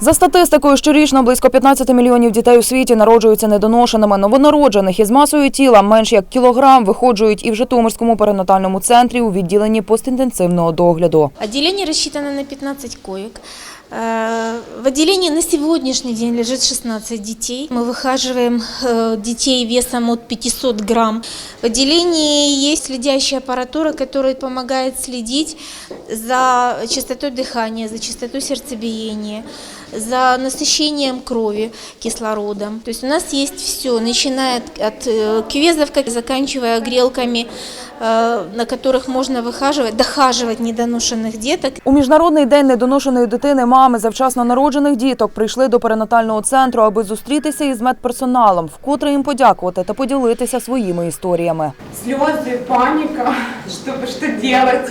За статистикою, щорічно близько 15 мільйонів дітей у світі народжуються недоношеними. Новонароджених із масою тіла менш як кілограм виходжують і в Житомирському перинатальному центрі у відділенні постінтенсивного догляду. Відділення розчитане на 15 коек. Э, В отделении на сегодняшний день лежит 16 детей. Мы выхаживаем э, детей весом от 500 грамм. В отделении есть следящая аппаратура, которая помогает следить за частотой дыхания, за частотой сердцебиения, за насыщением крови кислородом. То есть у нас есть все, начиная от, от э, кювезов, как- заканчивая грелками, э, на которых можно выхаживать, дохаживать недоношенных деток. У міжнародний день недоношеної дитини мами завчасно народжених діток прийшли до перинатального центру, аби зустрітися із медперсоналом, вкотре їм подякувати та поділитися своїми історіями. слезы, паника, чтобы что делать.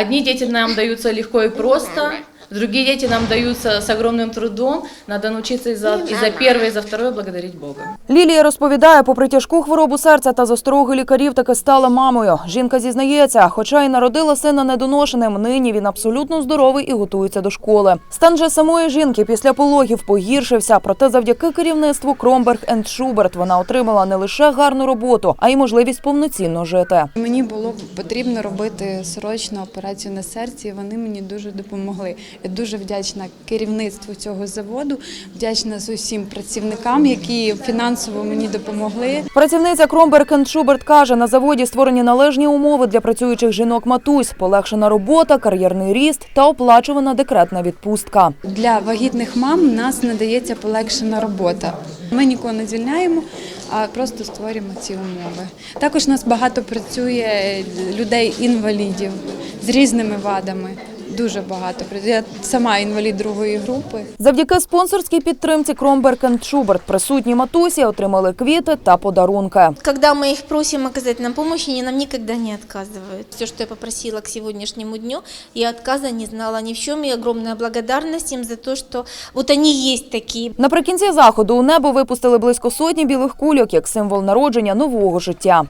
Одни дети нам даются легко и просто, другие дети нам даются с огромным трудом. Надо научиться и за, и за первое, и за второе благодарить Бога. Лілія розповідає, попри тяжку хворобу серця та застороги лікарів, таки стала мамою. Жінка зізнається, хоча й народила сина недоношеним, нині він абсолютно здоровий і готується до школи. Стан же самої жінки після пологів погіршився, проте завдяки керівництву Кромберг енд Шуберт вона отримала не лише гарну роботу, а й можливість повноцінно жити. Мені було потрібно робити срочну операцію на серці. і Вони мені дуже допомогли. Я дуже вдячна керівництву цього заводу, вдячна з усім працівникам, які фінансово мені допомогли. Працівниця Кромберг енд Шуберт каже, на заводі створені належні умови для працюючих жінок-матусь, полегшена робота, кар'єрний ріст та оплачувана декретна відпустка. Для вагітних мам нас надається полегшена робота. Ми нікого не звільняємо, а просто створюємо ці умови. Також нас багато працює людей-інвалідів з різними вадами. Дуже багато. Я сама інвалід другої групи. Завдяки спонсорській підтримці Кромберг Шуберт присутні матусі отримали квіти та подарунки. Когда мы их просим оказать нам они нам никогда не отказывают. Все, что я попросила к сегодняшнему дню, я отказа не знала ни в чем. И огромная благодарность им за то, что вот они есть такие. Наприкінці заходу у небо випустили близько сотні білих кульок як символ народження нового життя.